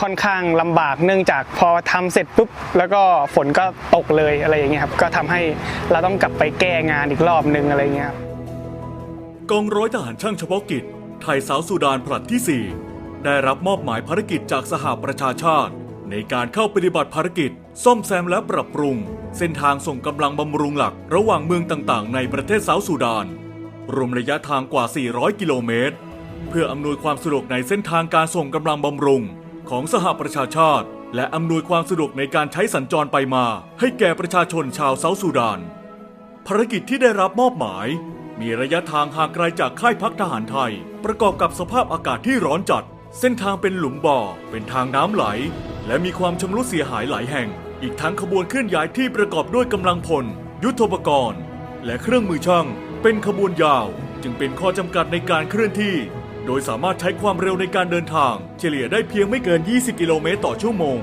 ค่อนข้างลำบากเนื่องจากพอทำเสร็จปุ๊บแล้วก็ฝนก็ตกเลยอะไรอย่างเงี้ยครับก็ทำให้เราต้องกลับไปแก้งานอีกรอบนึงอะไรเงี้ยครับกองร้อยทหารช่างเฉพาะกิจ ไทยเซาท์ซูดานผลัดที่ 4 ได้รับมอบหมายภารกิจจากสหประชาชาติ ในการเข้าปฏิบัติภารกิจ ซ่อมแซมและปรับปรุง เส้นทางส่งกำลังบำรุงหลักระหว่างเมืองต่างๆ ในประเทศเซาท์ซูดาน รวมระยะทางกว่า 400 กิโลเมตร เพื่ออำนวยความสะดวกในเส้นทางการส่งกำลังบำรุง ของสหประชาชาติ และอำนวยความสะดวกในการใช้สัญจรไปมา ให้แก่ประชาชนชาวเซาท์ซูดาน ภารกิจที่ได้รับมอบหมาย มีระยะทางห่างไกลจากค่ายพักทหารไทย ประกอบกับสภาพอากาศที่ร้อนจัด เส้นทางเป็นหลุมบ่อ เป็นทางน้ำไหล และมีความชำรุดเสียหายหลายแห่ง อีกทั้งขบวนเคลื่อนย้ายที่ประกอบด้วยกำลังพล ยุทโธปกรณ์ และเครื่องมือช่าง เป็นขบวนยาว จึงเป็นข้อจำกัดในการเคลื่อนที่ โดยสามารถใช้ความเร็วในการเดินทาง เฉลี่ยได้เพียงไม่เกิน 20 กิโลเมตรต่อชั่วโมง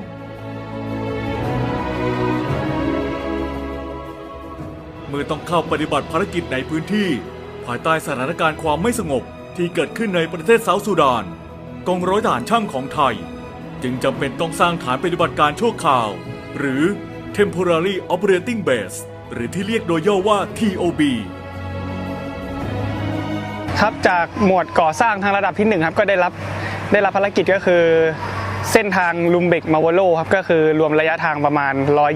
เมื่อต้องเข้าปฏิบัติภารกิจในพื้นที่ ภายใต้สถานการณ์ความไม่สงบที่เกิดขึ้นในประเทศเซาท์ซูดาน กองร้อยทหารช่างของไทย จึงจำเป็นต้องสร้างฐานปฏิบัติการชั่วคราว หรือ Temporary Operating Base หรือที่เรียกโดยย่อว่า TOB ครับจากหมวดก่อสร้างทางระดับที่หนึ่งครับ ก็ได้รับได้รับภารกิจก็คือ เส้นทางลุมเบกมาวโลครับก็คือรวมระยะทางประมาณ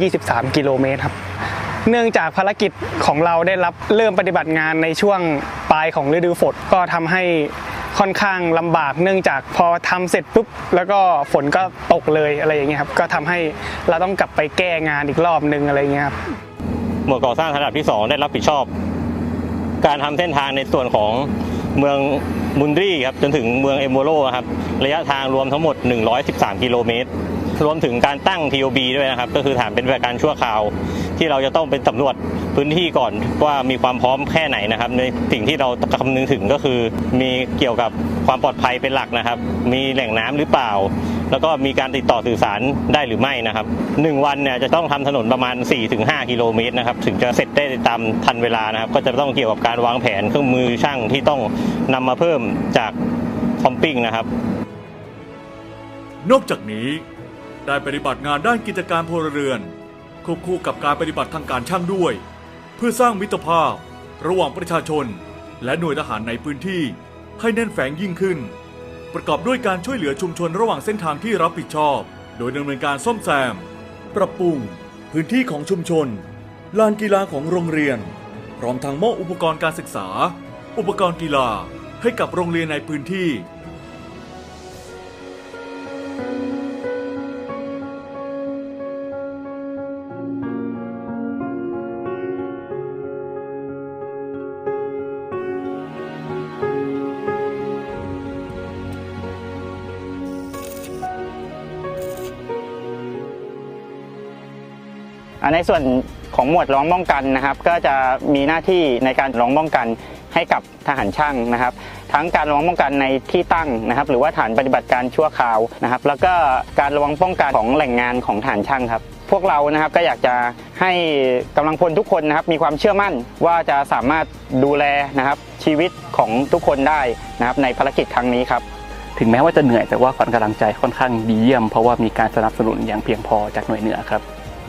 123 กิโลเมตรครับเนื่องจากภารกิจของเราได้รับเริ่มปฏิบัติงานในช่วงปลายของฤดูฝนก็ทำให้ค่อนข้างลำบาก เนื่องจากพอทำเสร็จปุ๊บแล้วก็ฝนก็ตกเลยอะไรอย่างเงี้ยครับก็ทำให้เราต้องกลับไปแก้งานอีกรอบนึงอะไรเงี้ยครับหมวดก่อสร้างระดับที่ 2 ได้รับผิดชอบ การทำเส้นทางในส่วนของเมืองมุนรีครับจนถึงเมืองเอมโบโลครับระยะทางรวมทั้งหมด 113 กิโลเมตรรวมถึงการตั้ง TOB ด้วยนะครับ ก็คือฐานเป็นแบบการชั่วคราว ที่เราจะต้องเป็นสำรวจพื้นที่ก่อนว่ามีความพร้อมแค่ไหนนะครับ ในสิ่งที่เราคำนึงถึงก็คือ มีเกี่ยวกับความปลอดภัยเป็นหลักนะครับ มีแหล่งน้ำหรือเปล่า แล้วก็มีการติดต่อสื่อสารได้หรือไม่นะครับหนึ่งวันเนี่ยจะต้องทำถนนประมาณ 4-5 กิโลเมตรนะครับถึงจะเสร็จได้ตามทันเวลานะครับ ก็จะต้องเกี่ยวกับการวางแผนเครื่องมือช่างที่ต้องนำมาเพิ่มจากคอมปิ้งนะครับ นอกจากนี้ได้ปฏิบัติงานด้านกิจการพลเรือน ควบคู่กับการปฏิบัติทางการช่างด้วย เพื่อสร้างมิตรภาพ ระหว่างประชาชน และหน่วยทหารในพื้นที่ ให้แน่นแฝงยิ่งขึ้น ประกอบด้วยการช่วยเหลือชุมชนระหว่างเส้นทางที่รับผิดชอบ โดยดำเนินการซ่อมแซม ปรับปรุง พื้นที่ของชุมชนลานกีฬาของโรงเรียน พร้อมทั้งมอบอุปกรณ์การศึกษา อุปกรณ์กีฬาให้กับโรงเรียนในพื้นที่ ในส่วนของหมวดร้องป้องกันนะครับ ก็จะมีหน้าที่ในการร้องป้องกันให้กับทหารช่างนะครับ ทั้งการร้องป้องกันในที่ตั้งนะครับ หรือว่าฐานปฏิบัติการชั่วคราวนะครับ แล้วก็การระวังป้องกันของแหล่งงานของฐานช่างครับ พวกเรานะครับก็อยากจะให้กำลังพลทุกคนนะครับ มีความเชื่อมั่นว่าจะสามารถดูแลนะครับ ชีวิตของทุกคนได้นะครับ ในภารกิจครั้งนี้ครับถึงแม้ว่าจะเหนื่อยแต่ว่าขวัญกำลังใจค่อนข้างดีเยี่ยมเพราะว่ามีการสนับสนุนอย่างเพียงพอจากหน่วยเหนือครับ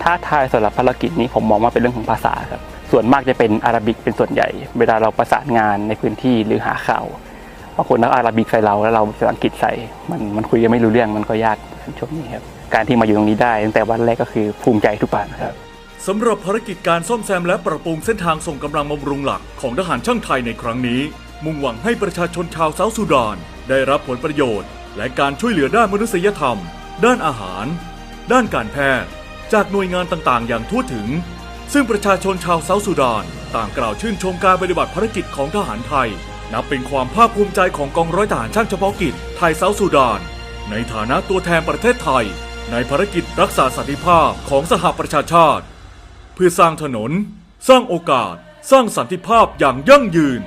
ท้าทายสำหรับภารกิจนี้ผมมองว่าเป็นเรื่องของภาษาครับส่วนมากจะเป็นอาหรับิกเป็นส่วนใหญ่ เวลาเราประสานงานในพื้นที่หรือหาข่าวบางคนนักอาหรับิกใส่เราแล้วเราภาษาอังกฤษใส่มันมันคุยกันไม่รู้เรื่องมันก็ยากช่วงนี้ครับการที่มาอยู่ตรงนี้ได้ตั้งแต่วันแรกก็คือภูมิใจทุกปานครับสำหรับภารกิจการซ่อมแซมและปรับปรุงเส้นทางส่งกำลังบำรุงหลักของทหารช่างไทยในครั้งนี้ มุ่งหวังให้ประชาชนชาวเซาท์ซูดาน ได้รับผลประโยชน์ และการช่วยเหลือด้านมนุษยธรรม ด้านอาหาร ด้านการแพทย์ จากหน่วยงานต่างๆ อย่างทั่วถึง ซึ่งประชาชนชาวเซาท์ซูดาน ต่างกล่าวชื่นชมการปฏิบัติภารกิจของทหารไทย นับเป็นความภาคภูมิใจของกองร้อยทหารช่างเฉพาะกิจไทยเซาท์ซูดาน ในฐานะตัวแทนประเทศไทย ในภารกิจรักษาสันติภาพของสหประชาชาติ เพื่อสร้างถนน สร้างโอกาส สร้างสันติภาพอย่างยั่งยืน